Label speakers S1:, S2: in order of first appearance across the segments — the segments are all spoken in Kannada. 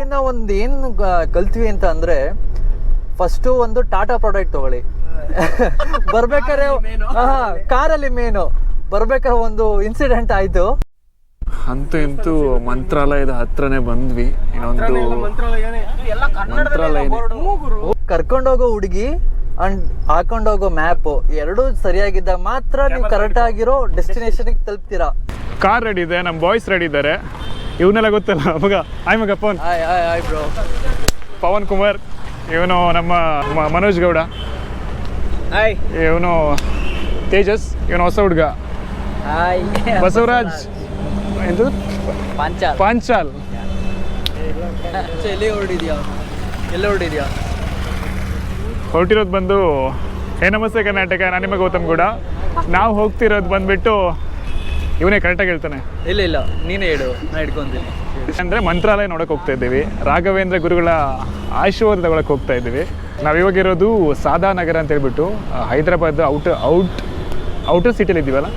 S1: ಟ್ರಿಪ್ಪಿಂದ ಒಂದು ಏನು ಕಲ್ತ್ವಿ ಅಂತ ಅಂದ್ರೆ ಫಸ್ಟು ಒಂದು ಟಾಟಾ ಪ್ರಾಡಕ್ಟ್ ತಗೊಳ್ಳಿ. ಬರ್ಬೇಕಾದ್ರೆ ಕಾರಲ್ಲಿ ಮೇನು. ಬರ್ಬೇಕಾದ್ರೆ ಒಂದು ಇನ್ಸಿಡೆಂಟ್ ಆಯ್ತು.
S2: ಅಂತೂ ಇಂತೂ ಮಂತ್ರಾಲಯದ ಹತ್ರನೇ ಬಂದ್ವಿ. ಇನ್ನೊಂದು ಮಂತ್ರಾಲಯ
S1: ಕರ್ಕೊಂಡೋಗೋ ಹುಡುಗಿ ಅಂಡ್ ಹಾಕೊಂಡೋಗೋ ಮ್ಯಾಪ್ ಎರಡೂ ಸರಿಯಾಗಿದ್ದಾಗ ಮಾತ್ರ ನೀವು ಕರೆಕ್ಟ್ ಆಗಿರೋ ಡೆಸ್ಟಿನೇಷನ್ಗೆ ತಲುಪ್ತೀರಾ.
S2: ಕಾರ್ ರೆಡಿ ಇದೆ ನಮ್ಮ ಬಾಯ್ಸ್ ರೆಡಿ ಇದ್ದಾರೆ. ಇವನ್ನೆಲ್ಲ ಗೊತ್ತಲ್ಲ? ಮಗ ಆಯ್ ಮಗ ಪವನ್. ಪವನ್ ಕುಮಾರ್ ಇವನು ನಮ್ಮ ಮನೋಜ್ ಗೌಡ.
S1: ಹಾಯ್
S2: ಇವನು ತೇಜಸ್ ಇವನು ಹೊಸ ಹುಡುಗ.
S1: ಹಾಯ್
S2: ಬಸವರಾಜ್. ಎಂದು
S1: ಪಾಂಚಾಲ್.
S2: ಪಾಂಚಾಲ್.
S1: ಎಲ್ಲಿ ಹೊರಡಿದ್ಯಾ ಎಲ್ಲ ಹೊರಡಿದ್ಯಾ
S2: ಹೊರಟಿರೋದು ಬಂದು ಹೇ ನಮಸ್ತೆ ಕರ್ನಾಟಕ ನಾನು ನಿಮಗೆ ಗೌತಮ್ ಗೌಡ. ನಾವು ಹೋಗ್ತಿರೋದು ಬಂದ್ಬಿಟ್ಟು ಇವನೇ ಕರೆಕ್ಟಾಗಿ ಹೇಳ್ತಾನೆ.
S1: ಇಲ್ಲ ಇಲ್ಲ ನೀನೇ ಹೇಳು ನಾ ಹಿಡ್ಕೊಂತೀನಿ.
S2: ಅಂದ್ರೆ ಮಂತ್ರಾಲಯ ನೋಡೋಕೆ ಹೋಗ್ತಾ ಇದ್ದೀವಿ. ರಾಘವೇಂದ್ರ ಗುರುಗಳ ಆಶೀರ್ವಾದ ತಗೊಳಕ್ಕೆ ಹೋಗ್ತಾ ಇದ್ದೀವಿ. ನಾವು ಇವಾಗಿರೋದು ಸಾದಾ ನಗರ ಅಂತ ಹೇಳ್ಬಿಟ್ಟು ಹೈದರಾಬಾದ್ ಔಟ್ ಔಟ್ ಔಟರ್ ಸಿಟಿಲಿ ಇದ್ದೀವಲ್ಲ?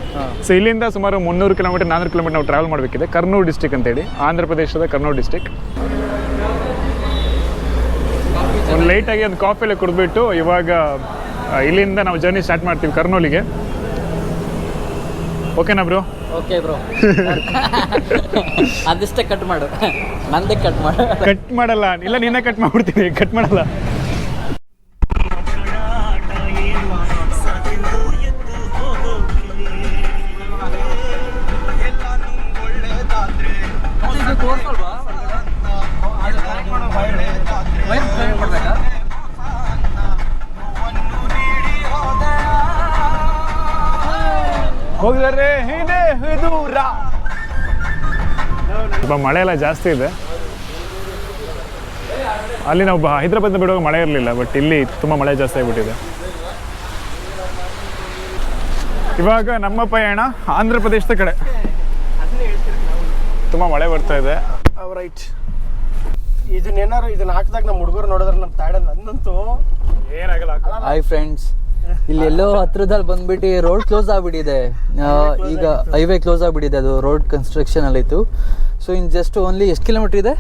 S2: ಸೊ ಇಲ್ಲಿಂದ ಸುಮಾರು ಮುನ್ನೂರು ಕಿಲೋಮೀಟರ್ ನಾನ್ನೂರು ಕಿಲೋಮೀಟರ್ ನಾವು ಟ್ರಾವೆಲ್ ಮಾಡಬೇಕಿದೆ. ಕರ್ನೂರು ಡಿಸ್ಟಿಕ್ ಅಂತೇಳಿ ಆಂಧ್ರ ಪ್ರದೇಶದ ಕರ್ನೂರ್ ಡಿಸ್ಟಿಕ್ ಒಂದು ಲೈಟಾಗಿ ಒಂದು ಕಾಫಿಲೆ ಕೊಡ್ಬಿಟ್ಟು ಕುಡಿದ್ಬಿಟ್ಟು ಇವಾಗ ಇಲ್ಲಿಂದ ನಾವು ಜರ್ನಿ ಸ್ಟಾರ್ಟ್ ಮಾಡ್ತೀವಿ ಕರ್ನೂಲಿಗೆ. ಓಕೆನಾ ಬ್ರೋ
S1: ಓಕೆ ಬ್ರೋ ಅದಿಷ್ಟೇ ಕಟ್ ಮಾಡು. ನಂದೇ ಕಟ್ ಮಾಡು.
S2: ಕಟ್ ಮಾಡಲ್ಲ. ಇಲ್ಲ ನಿನ್ನೆ ಕಟ್ ಮಾಡ್ಬಿಡ್ತೀನಿ. ಕಟ್ ಮಾಡಲ್ಲ. ಹೋಗಿದಾರೆ ಇದೆ ದೂರ ಸ್ವಲ್ಪ ಮಳೆ ಎಲ್ಲ ಜಾಸ್ತಿ ಇದೆ. ಅಲ್ಲಿ ನಾವು ಬ- ಹೈದ್ರಾಬಾದ್ನ ಬಿಡುವಾಗ ಮಳೆ ಇರಲಿಲ್ಲ ಬಟ್ ಇಲ್ಲಿ ತುಂಬ ಮಳೆ ಜಾಸ್ತಿ ಆಗಿಬಿಟ್ಟಿದೆ. ಇವಾಗ ನಮ್ಮ ಪಯಣ ಆಂಧ್ರ ಪ್ರದೇಶದ ಕಡೆ. ತುಂಬ ಮಳೆ ಬರ್ತಾ ಇದೆ.
S3: ರೈಟ್ ಇದನ್ನೇನಾರು ಇದನ್ನ ಹಾಕಿದಾಗ ನಮ್ಮ ಹುಡುಗರು ನೋಡಿದ್ರೆ ನಮ್ಮ ತಾಡ ನನ್ನಂತೂ
S2: ಏನಾಗಲ್ಲ
S1: ಹಾಯ್ ಫ್ರೆಂಡ್ಸ್ ಇಲ್ಲಿ ಎಲ್ಲೋ ಹತ್ರದಲ್ಲಿ ಬಂದ್ಬಿಟ್ಟು ರೋಡ್ ಕ್ಲೋಸ್ ಆಗ್ಬಿಟ್ಟಿದೆ. ಈಗ ಹೈವೇ ಕ್ಲೋಸ್ ಆಗ್ಬಿಟ್ಟಿದೆ ಅದು ರೋಡ್ ಕನ್ಸ್ಟ್ರಕ್ಷನ್ ಅಲ್ಲಿತ್ತು ಸೊ ಇನ್ ಜಸ್ಟ್ ಓನ್ಲಿ ಎಷ್ಟು ಕಿಲೋಮೀಟರ್ ಇದೆ?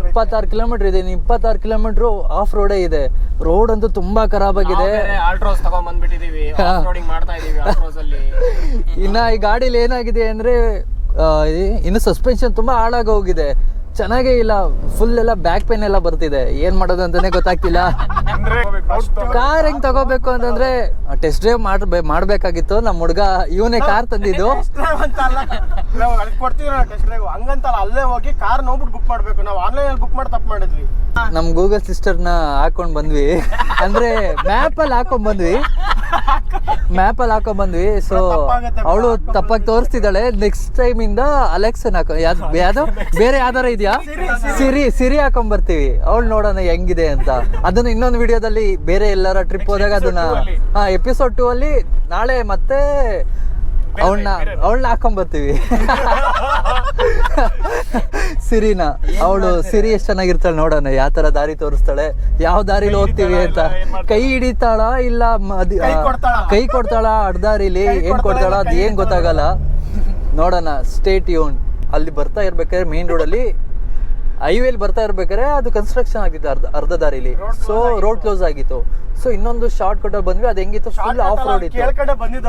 S3: ಇಪ್ಪತ್ತಾರು ಕಿಲೋಮೀಟರ್
S1: ಇದೆ. ಇನ್ನು ಇಪ್ಪತ್ತಾರು ಕಿಲೋಮೀಟರ್ ಆಫ್ ರೋಡೇ ಇದೆ. ರೋಡ್ ಅಂತೂ ತುಂಬಾ ಖರಾಬ್ ಆಗಿದೆ.
S3: ಆಲ್ಟ್ರೋಸ್ ತಗೊಂಡ್ ಬಂದ್ಬಿಟ್ಟಿದೀವಿ. ರೋಡಿಂಗ್ ಮಾಡ್ತಾ ಇದೀವಿ ಆಲ್ಟ್ರೋಸ್ ಅಲ್ಲಿ.
S1: ಇನ್ನ ಈ ಗಾಡಿಲಿ ಏನಾಗಿದೆ ಅಂದ್ರೆ ಇನ್ನು ಸಸ್ಪೆನ್ಷನ್ ತುಂಬಾ ಹಾಳಾಗಿ ಹೋಗಿದೆ. ಚೆನ್ನಾಗೇ ಇಲ್ಲ. ಫುಲ್ ಎಲ್ಲ ಬ್ಯಾಕ್ ಪೇನ್ ಎಲ್ಲ ಬರ್ತಿದೆ. ಏನ್ ಮಾಡೋದು ಅಂತಾನೆ ಗೊತ್ತಾಗ್ತಿಲ್ಲ. ಕಾರ್ ಹೆಂಗ್ ತಗೋಬೇಕು ಅಂತಂದ್ರೆ ಟೆಸ್ಟ್ ಡ್ರೈವ್ ಮಾಡ್ಬೇ ಮಾಡ್ಬೇಕಾಗಿತ್ತು. ನಮ್ಮ ಹುಡ್ಗ ಇವನೇ ಕಾರ್ ತಂದಿದ್ದು.
S3: ಹಂಗಂತಲ್ಲ ಅಲ್ಲೇ ಹೋಗಿ ಕಾರ್ ನೋಡ್ಬಿಟ್ಟು ಬುಕ್ ಮಾಡ್ಬೇಕು. ನಾವು ಆನ್ಲೈನ್ ಅಲ್ಲಿ ಬುಕ್ ಮಾಡಿ ತಪ್ಪು ಮಾಡಿದ್ವಿ.
S1: ನಮ್ ಗೂಗಲ್ ಸಿಸ್ಟರ್ನ ಹಾಕೊಂಡ್ ಬಂದ್ವಿ. ಅಂದ್ರೆ ಮ್ಯಾಪ್ ಅಲ್ಲಿ ಹಾಕೊಂಡ್ ಬಂದ್ವಿ. ಮ್ಯಾಪ್ ಅಲ್ಲಿ ಹಾಕೊಂಡ್ ಬಂದ್ವಿ. ಸೊ ಅವಳು ತಪ್ಪಾಗಿ ತೋರಿಸ್ತಿದ್ದಾಳೆ. ನೆಕ್ಸ್ಟ್ ಟೈಮ್ ಇಂದ ಅಲೆಕ್ಸನ್ ಹಾಕೋ. ಯಾವ್ದು ಯಾವ್ದು? ಬೇರೆ ಯಾವ್ದಾರ ಇದೆಯಾ? ಸಿರಿ ಸಿರಿ. ಹಾಕೊಂಡ್ ಬರ್ತೀವಿ ಅವಳು ನೋಡೋಣ ಹೆಂಗಿದೆ ಅಂತ. ಅದನ್ನ ಇನ್ನೊಂದು ವಿಡಿಯೋದಲ್ಲಿ ಬೇರೆ ಎಲ್ಲರ ಟ್ರಿಪ್ ಹೋದಾಗ ಅದನ್ನ ಹಾ ಎಪಿಸೋಡ್ ಟೂ ಅಲ್ಲಿ ನಾಳೆ ಮತ್ತೆ ಅವಳನ್ನ ಅವಳನ್ನ ಹಾಕೊಂಡ್ ಬರ್ತೀವಿ ಸಿರಿನ ಅವಳು ಸಿರಿ ಎಷ್ಟು ಚೆನ್ನಾಗಿರ್ತಾಳೆ ನೋಡೋಣ. ಯಾವ ತರ ದಾರಿ ತೋರಿಸ್ತಾಳೆ? ಯಾವ ದಾರಿಲಿ ಹೋಗ್ತೀವಿ ಅಂತ. ಕೈ ಹಿಡಿತಾಳ ಇಲ್ಲ
S3: ಕೈ ಕೊಡ್ತಾಳ?
S1: ಕೈ ಕೊಡ್ತಾಳ? ಅಡ್ದಾರಿಲಿ? ಏನ್ ಕೊಡ್ತಾಳ ಅದ್ ಏನ್ ಗೊತ್ತಾಗಲ್ಲ. ನೋಡೋಣ. ಸ್ಟೇಟ್ ಯೂನ್ ಅಲ್ಲಿ ಬರ್ತಾ ಇರ್ಬೇಕಾದ್ರೆ ಮೇನ್ ರೋಡ್ ಅಲ್ಲಿ ಹೈವೇಲಿ ಬರ್ತಾ ಇರ್ಬೇಕಾದ್ರೆ ಅದು ಕನ್ಸ್ಟ್ರಕ್ಷನ್ ಆಗಿತ್ತು ಅರ್ಧ ಅರ್ಧ ದಾರಿಲಿ. ಸೊ ರೋಡ್ ಕ್ಲೋಸ್ ಆಗಿತ್ತು. ಸೊ ಇನ್ನೊಂದು ಶಾರ್ಟ್ ಕಟ್ ಬಂದ್ವಿ. ಅದು ಹೆಂಗಿತ್ತು? ಫುಲ್ ಆಫ್ ರೋಡ್ ಇತ್ತು.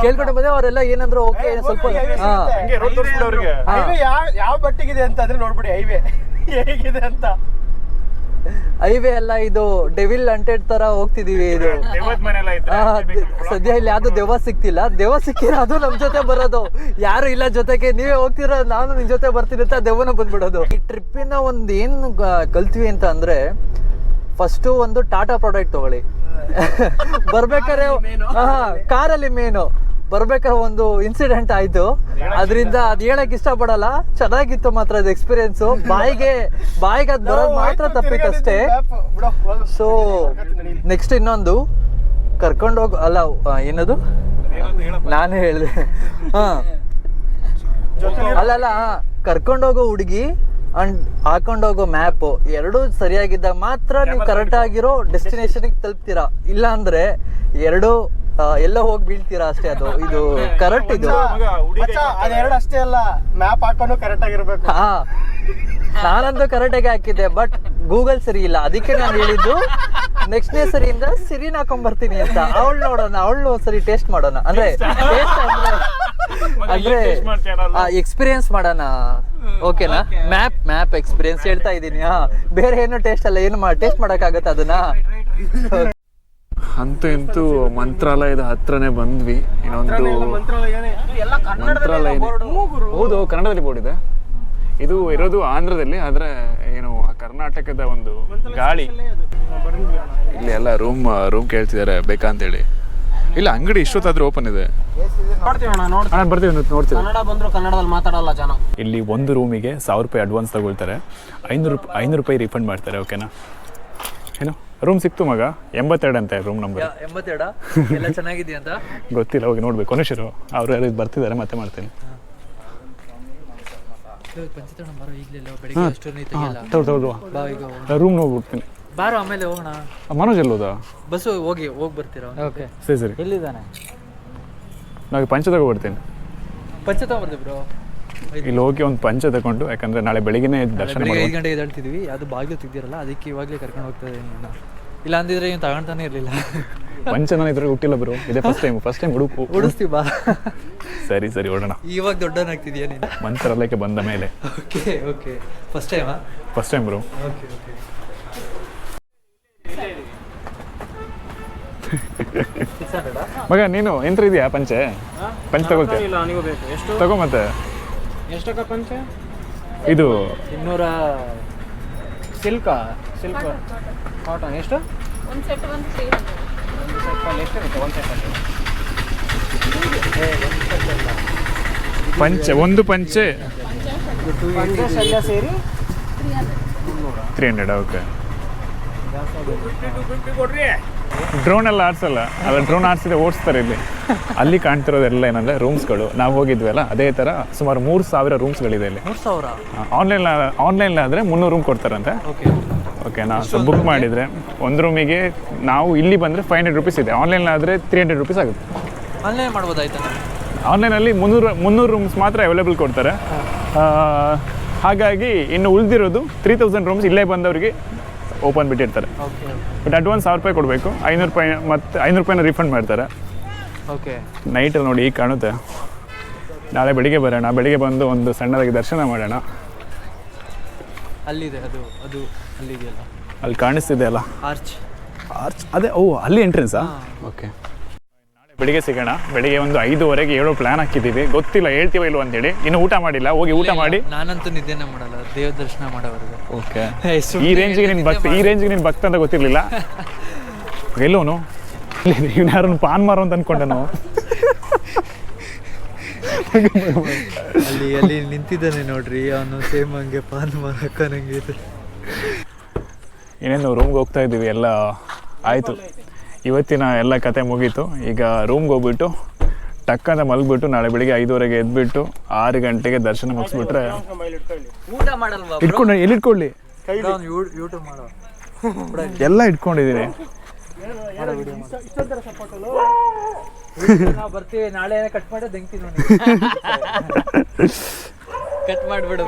S3: ಕೇಳ್ಕೊಂಡೆ
S1: ಬಂದ್ರೆ ಅವರೆಲ್ಲ ಏನಂದ್ರೆ ಓಕೆ ಸ್ವಲ್ಪ
S3: ಯಾವ ಬಟ್ಟಿಗಿದೆ ಅಂತ ಅಂದ್ರೆ ನೋಡ್ಬಿಡಿ ಹೈವೇ ಹೇಗಿದೆ ಅಂತ.
S1: ಹೈವೇ ಎಲ್ಲ ಇದು ಡೆವಿಲ್ ಅಂಟೆಡ್ ತರ ಹೋಗ್ತಿದೀವಿ ಇದು. ಆ, ದ- ಸದ್ಯ ಇಲ್ಲಿ ಯಾವ್ದು ದೆವ್ವ ಸಿಕ್ತಿಲ್ಲ. ದೆವ್ವ ಸಿಕ್ಕಿರ ಅದು ನಮ್ ಜೊತೆ ಬರೋದು. ಯಾರು ಇಲ್ಲ ಜೊತೆಗೆ ನೀವೇ ಹೋಗ್ತಿರ ನಾನು ನಿನ್ ಜೊತೆ ಬರ್ತೀನಿ ಅಂತ ದೆವ್ವನ ಬಂದ್ಬಿಡೋದು. ಈ ಟ್ರಿಪ್ಪಿನ ಒಂದ್ ಏನ್ ಗ- ಕಲ್ತ್ವಿ ಅಂತ ಅಂದ್ರೆ ಫಸ್ಟು ಒಂದು ಟಾಟಾ ಪ್ರಾಡಕ್ಟ್ ತಗೊಳ್ಳಿ. ಬರ್ಬೇಕಾದ್ರೆ ಕಾರಲ್ಲಿ ಮೇನು. ಬರ್ಬೇಕಾದ್ರೆ ಒಂದು ಇನ್ಸಿಡೆಂಟ್ ಆಯ್ತು. ಅದರಿಂದ ಅದ್ ಹೇಳಕ್ ಇಷ್ಟಪಡಲ್ಲ. ಚೆನ್ನಾಗಿತ್ತು ಮಾತ್ರ ಅದು ಎಕ್ಸ್ಪೀರಿಯನ್ಸ್ ಬಾಯಿಗೆ ಬಾಯಿಗೆ ಅದ್ ಬರೋದು ಮಾತ್ರ ತಪ್ಪಿತಷ್ಟೇ. ಸೊ ನೆಕ್ಸ್ಟ್ ಇನ್ನೊಂದು. ಕರ್ಕೊಂಡೋಗ್ ಅಲ್ಲ ಏನದು? ನಾನೇ ಹೇಳಿದೆ. ಹಾ. ಅಲ್ಲ ಅಲ್ಲ ಕರ್ಕೊಂಡೋಗೋ ಹುಡುಗಿ ಅಂಡ್ ಹಾಕೊಂಡೋಗೋ ಮ್ಯಾಪ್ ಎರಡೂ ಸರಿಯಾಗಿದ್ದಾಗ ಮಾತ್ರ ನೀವು ಕರೆಕ್ಟ್ ಆಗಿರೋ ಡೆಸ್ಟಿನೇಷನ್ ತಲುಪ್ತೀರಾ? ಇಲ್ಲ ಅಂದ್ರೆ ಎರಡು ಎಲ್ಲೋ ಹೋಗಿ ಬೀಳ್ತೀರಾ ಅಷ್ಟೇ ಅದು? ಇದು ಕರೆಕ್ಟ್ ಇದು?
S3: ಅದೆರಡು ಅಷ್ಟೇ ಅಲ್ಲ ಮ್ಯಾಪ್ ಹಾಕೊಂಡು ಕರೆಕ್ಟ್ ಆಗಿರ್ಬೇಕು.
S1: ಹಾ. ನಾನಂತೂ ಕರೆಕ್ಟಾಗಿ ಹಾಕಿದ್ದೆ ಬಟ್ ಗೂಗಲ್ ಸರಿ ಇಲ್ಲ. ಅದಕ್ಕೆ ನಾನು ಹೇಳಿದ್ದು ನೆಕ್ಸ್ಟ್ ಡೇ ಸರಿಯಿಂದ ಸಿರಿನ ಹಾಕೊಂಡ್ ಅಂತ. ಅವಳು ನೋಡೋಣ ಅವಳು ಸರಿ ಟೇಸ್ಟ್ ಮಾಡೋಣ. ಅಂದ್ರೆ ಅಂದ್ರೆ ಎಕ್ಸ್ಪೀರಿಯನ್ಸ್ ಮಾಡೋಣ. ಓಕೆನಾ ಮ್ಯಾಪ್ ಮ್ಯಾಪ್ ಎಕ್ಸ್ಪೀರಿಯನ್ಸ್ ಹೇಳ್ತಾ ಇದ್ದೀನಿ. ಹಾ ಬೇರೆ ಏನು ಟೇಸ್ಟ್ ಅಲ್ಲ ಏನು ಟೇಸ್ಟ್ ಮಾಡಕ್ಕಾಗತ್ತ ಅದನ್ನ?
S2: ಅಂತೂ ಇಂತೂ ಮಂತ್ರಾಲಯದ ಹತ್ರನೇ ಬಂದ್ವಿ. ಇನ್ನೊಂದು
S3: ಮಂತ್ರಾಲಯನೇ. ಎಲ್ಲ
S2: ಮಂತ್ರಾಲಯ ಹೌದು ಕನ್ನಡದಲ್ಲಿ ಬೋರ್ಡ್ ಇದೆ. ಇದು ಇರೋದು ಆಂಧ್ರದಲ್ಲಿ ಆದ್ರೆ ಏನು ಆ ಕರ್ನಾಟಕದ ಒಂದು ಗಾಳಿ. ಇಲ್ಲಿ ಎಲ್ಲ ರೂಮ್ ರೂಮ್ ಕೇಳ್ತಿದ್ದಾರೆ ಬೇಕಾ ಅಂತೇಳಿ ಇಲ್ಲ ಅಂಗಡಿ ಇಷ್ಟೊತ್ತಾದ್ರೂ ಓಪನ್ ಇದೆ. ಬರ್ತೀವಿ ನೋಡ್ತೀವಿ.
S3: ಕನ್ನಡ ಬಂದ್ರು ಕನ್ನಡದಲ್ಲಿ ಮಾತಾಡಲ್ಲ ಜನ.
S2: ಇಲ್ಲಿ ಒಂದು ರೂಮಿಗೆ ಸಾವಿರ ರೂಪಾಯಿ ಅಡ್ವಾನ್ಸ್ ತಗೊಳ್ತಾರೆ. ಐನೂರು ಐನೂರು ರೂಪಾಯಿ ರಿಫಂಡ್ ಮಾಡ್ತಾರೆ ಓಕೆನಾ ಏನು? ರೂಮ್ ಸಿಕ್ತು ಮಗ ಎಂಬತ್ತೆರಡು ಅಂತ ರೂಮ್ ನಂಬರ್
S1: ಎಂಬತ್ತೆರಡ? ಎಲ್ಲ ಚೆನ್ನಾಗಿದೆಯಾ ಅಂತ?
S2: ಗೊತ್ತಿಲ್ಲ ಹೋಗಿ ನೋಡ್ಬೇಕು. ಕೊನೆಶರು ಅವ್ರು ಯಾರು ಬರ್ತಿದ್ದಾರೆ ಮತ್ತೆ ಮಾಡ್ತೀನಿ. ರೂಮ್ ನೋಡ್ಬಿಡ್ತೀನಿ.
S1: ಬಾರೋ ಆಮೇಲೆ ಹೋಗೋಣ.
S2: ಮನೋಜ್ ಎಲ್ಲೋದಾ
S1: ಬಸ್ಸು ಹೋಗಿ ಹೋಗಿ ಬರ್ತೀರಾ? ಓಕೆ.
S2: ಸರಿ ಸರಿ.
S1: ಎಲ್ಲಿದ್ದಾನೆ?
S2: ನಾವು ಪಂಚ ತಗೊಬರ್ತೀನಿ
S1: ಪಂಚ ತಗೊಂಬರ್ತೀವಿ ಬ್ರೋ.
S2: ಇಲ್ಲಿ ಹೋಗಿ ಒಂದು ಪಂಚ ತಗೊಂಡು ಯಾಕಂದ್ರೆ ನಾಳೆ ಬೆಳಿಗ್ಗೆ ದರ್ಶನ
S1: ಬೆಳಿಗ್ಗೆ ಐದು ಗಂಟೆಗೆ ಎದ್ದೇಳ್ತಿದ್ವಿ. ಅದು ಬಾಗಿಲು ತೆಗ್ದಿರಲ್ಲ ಅದಕ್ಕೆ ಇವಾಗಲೇ ಕರ್ಕೊಂಡು ಹೋಗ್ತಾ ಇದ್ದೀನಿ. ಇಲ್ಲ ಅಂದಿದ್ರೆ ಏನು ತಗೊಂತಾನೆ ಇರಲಿಲ್ಲ.
S2: ಪಂಚ ನಾನು ಇದ್ರಲ್ಲಿ ಹುಟ್ಟಿಲ್ಲ ಬರು ಇದೇ ಫಸ್ಟ್ ಟೈಮ್ ಫಸ್ಟ್ ಟೈಮ್ ಹುಡುಕು.
S1: ಉಡಿಸ್ತೀವಿ ಬಾ.
S2: ಸರಿ ಸರಿ ಹೊಡೋಣ
S1: ಇವಾಗ ದೊಡ್ಡವನಾಗ್ತಿದ್ಯಾ ನೀನು?
S2: ಮಂತ್ರಾಲಯಕ್ಕೆ ಬಂದ ಮೇಲೆ.
S1: Okay okay. First ಟೈಮಾ
S2: first time bro
S1: okay okay.
S2: ಮಗ ನೀನು ಎಂತ ಇದೆಯಾ ಪಂಚೆ? ಪಂಚ ತಗೊಳ್ತೀಯ
S3: ಇಲ್ಲ ನೀವು ಬೇಕು. ಎಷ್ಟು?
S2: ತಗೋ ಮತ್ತೆ.
S3: ಎಷ್ಟಕ್ಕ ಪಂಚೆ
S2: ಇದು
S1: ಇನ್ನೂರ
S3: ಸಿಲ್ಕ? ಸಿಲ್ಕ್? ಕಾಟನ್ ಎಷ್ಟು?
S4: ಒಂದು ಸೆಟ್ ಒಂದು ತ್ರೀ ಸೆಟ್
S3: ಎಷ್ಟಿರುತ್ತೆ ಒಂದು ಸೆಟ್
S2: ಪಂಚೆ ಒಂದು ಪಂಚೆ?
S3: ಪಂಚ ಎಲ್ಲ ಸೇರಿ
S2: ತ್ರೀ ಹಂಡ್ರೆಡ್ ಓಕೆ ಡ್ರೋನ್ ಎಲ್ಲ ಆಡ್ಸಲ್ಲ ಅಲ್ಲ ಡ್ರೋನ್ ಆಡ್ಸಿದ್ರೆ ಓಡಿಸ್ತಾರೆ ಇಲ್ಲಿ. ಅಲ್ಲಿ ಕಾಣ್ತಿರೋದೆಲ್ಲ ಏನಂದ್ರೆ ರೂಮ್ಸ್ಗಳು ನಾವು ಹೋಗಿದ್ವಲ್ಲ ಅದೇ ಥರ ಸುಮಾರು ಮೂರು ಸಾವಿರ ರೂಮ್ಸ್ಗಳಿದೆ ಇಲ್ಲಿ.
S1: ಮೂರು ಸಾವಿರ?
S2: ಆನ್ಲೈನ್ ಆನ್ಲೈನ್ ಆದರೆ ಮುನ್ನೂರು ರೂಮ್ ಕೊಡ್ತಾರಂತೆ.
S1: ಓಕೆ
S2: ಓಕೆ ನಾವು ಬುಕ್ ಮಾಡಿದರೆ ಒಂದು ರೂಮಿಗೆ ನಾವು ಇಲ್ಲಿ ಬಂದರೆ ಫೈವ್ ಹಂಡ್ರೆಡ್ ರುಪೀಸ್ ಇದೆ. ಆನ್ಲೈನ್ ಆದರೆ ತ್ರೀ ಹಂಡ್ರೆಡ್ ರುಪೀಸ್ ಆಗುತ್ತೆ.
S1: ಆನ್ಲೈನ್ ಮಾಡ್ಬೋದಾಯ್ತಾ
S2: ಆನ್ಲೈನಲ್ಲಿ ಮುನ್ನೂರು ಮುನ್ನೂರು ರೂಮ್ಸ್ ಮಾತ್ರ ಅವೈಲೇಬಲ್ ಕೊಡ್ತಾರೆ. ಹಾಗಾಗಿ ಇನ್ನು ಉಳಿದಿರೋದು ತ್ರೀ ತೌಸಂಡ್ ರೂಮ್ಸ್ ಇಲ್ಲೇ ಬಂದವರಿಗೆ ಓಪನ್ ಬಿಟ್ಟಿರ್ತಾರೆ.
S1: ಓಕೆ
S2: ಬಟ್ ಅಡ್ವಾನ್ಸ್ ಸಾವಿರ ರೂಪಾಯಿ ಕೊಡಬೇಕು. ಐನೂರು ರೂಪಾಯಿ ಮತ್ತು ಐನೂರು ರೂಪಾಯಿನ ರಿಫಂಡ್ ಮಾಡ್ತಾರೆ.
S1: ಓಕೆ
S2: ನೈಟಲ್ಲಿ ನೋಡಿ ಈಗ ಕಾಣುತ್ತೆ. ನಾಳೆ ಬೆಳಿಗ್ಗೆ ಬರೋಣ. ಬೆಳಿಗ್ಗೆ ಬಂದು ಒಂದು ಸಣ್ಣದಾಗಿ ದರ್ಶನ ಮಾಡೋಣ.
S1: ಅಲ್ಲಿದೆ ಅದು ಅದು ಅಲ್ಲಿದೆಯಲ್ಲ.
S2: ಅಲ್ಲಿ ಕಾಣಿಸ್ತಿದೆ ಅಲ್ಲ?
S1: ಆರ್ಚ್
S2: ಆರ್ಚ್ ಅದೇ ಓ ಅಲ್ಲಿ ಎಂಟ್ರೆನ್ಸಾ ಓಕೆ ಬೆಳಿಗ್ಗೆ ಸಿಗೋಣ. ಬೆಳಿಗ್ಗೆ ಒಂದು ಐದುವರೆಗೆ ಹೇಳೋ ಪ್ಲಾನ್ ಹಾಕಿದ್ದೀವಿ. ಗೊತ್ತಿಲ್ಲ ಹೇಳ್ತೀವ ಇಲ್ವ ಅಂತೇಳಿ. ಇನ್ನು ಊಟ ಮಾಡಿಲ್ಲ. ಹೋಗಿ ಊಟ ಮಾಡಿ.
S1: ನಾನಂತೂ ನಿದ್ದೆನೇ ಮಾಡಲ್ಲ. ದೇವ ದರ್ಶನ ಮಾಡೋವರೆಗೂ.
S2: ಓಕೆ. ಈ
S1: ರೇಂಜ್ಗೆ
S2: ರೇಂಜಿಗೆ ನಿನ್ ಭಕ್ತ ಈ ರೇಂಜಿಗೆ ನಿನ್ ಭಕ್ತ ಅಂತ ಗೊತ್ತಿರಲಿಲ್ಲ. ಎಲ್ಲೋನು? ಯಾರನ್ನು ಪಾನ್ ಮಾರೋ ಅಂತ ಅನ್ಕೊಂಡೆ ನಾವು
S1: ಅಲ್ಲಿ ಅಲ್ಲಿ ನಿಂತಿದ್ದಾನೆ ನೋಡ್ರಿ. ಅವನು ಸೇಮ್ ಹಂಗೆ ಪಾನ್ ಹಾಕೋನಂಗೆ ಇದೆ.
S2: ಏನೇನು ರೂಮ್ಗೆ ಹೋಗ್ತಾ ಇದ್ದೀವಿ ಎಲ್ಲ. ಆಯಿತು. ಇವತ್ತಿನ ಎಲ್ಲ ಕತೆ ಮುಗೀತು. ಈಗ ರೂಮ್ಗೆ ಹೋಗ್ಬಿಟ್ಟು ಟಕ್ಕಂತ ಮಲಗ್ಬಿಟ್ಟು ನಾಳೆ ಬೆಳಿಗ್ಗೆ ಐದುವರೆಗೆ ಎದ್ಬಿಟ್ಟು ಆರು ಗಂಟೆಗೆ ದರ್ಶನ ಮುಗಿಸ್ಬಿಟ್ರೆ
S1: ಊಟ ಮಾಡಲ್ವಾ
S2: ಇಟ್ಕೊಂಡು ಎಲ್ಲಿ ಇಟ್ಕೊಳ್ಳಿ? ಎಲ್ಲ ಇಟ್ಕೊಂಡಿದ್ದೀನಿ.
S1: ಬರ್ತೀವಿ ನಾಳೆ ಕಟ್ ಮಾಡಿ ಕಟ್ ಮಾಡ್ಬಿಡು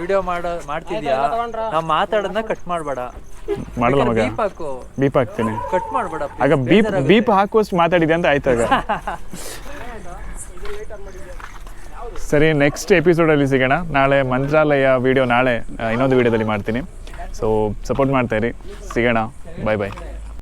S1: ವಿಡಿಯೋ ಮಾಡ ಮಾಡ್ತಿದ್ಯಾ? ನಾವು ಮಾತಾಡೋದನ್ನ ಕಟ್ ಮಾಡ್ಬೇಡ.
S2: ಮಾಡಲ್ಲ ಮಗ.
S1: ಬೀಪ್ ಹಾಕು.
S2: ಬೀಪ್ ಹಾಕ್ತೀನಿ.
S1: ಕಟ್ ಮಾಡ್ಬೇಡ
S2: ಆಗ ಬೀಪ್ ಬೀಪ್ ಹಾಕುವಷ್ಟು ಮಾತಾಡಿದೆ ಅಂತ ಆಯ್ತಾಗ ಸರಿ ನೆಕ್ಸ್ಟ್ ಎಪಿಸೋಡಲ್ಲಿ ಸಿಗೋಣ. ನಾಳೆ ಮಂತ್ರಾಲಯ ವಿಡಿಯೋ ನಾಳೆ ಇನ್ನೊಂದು ವಿಡಿಯೋದಲ್ಲಿ ಮಾಡ್ತೀನಿ. ಸೊ ಸಪೋರ್ಟ್ ಮಾಡ್ತಾ ಇರಿ. ಸಿಗೋಣ. ಬಾಯ್ ಬಾಯ್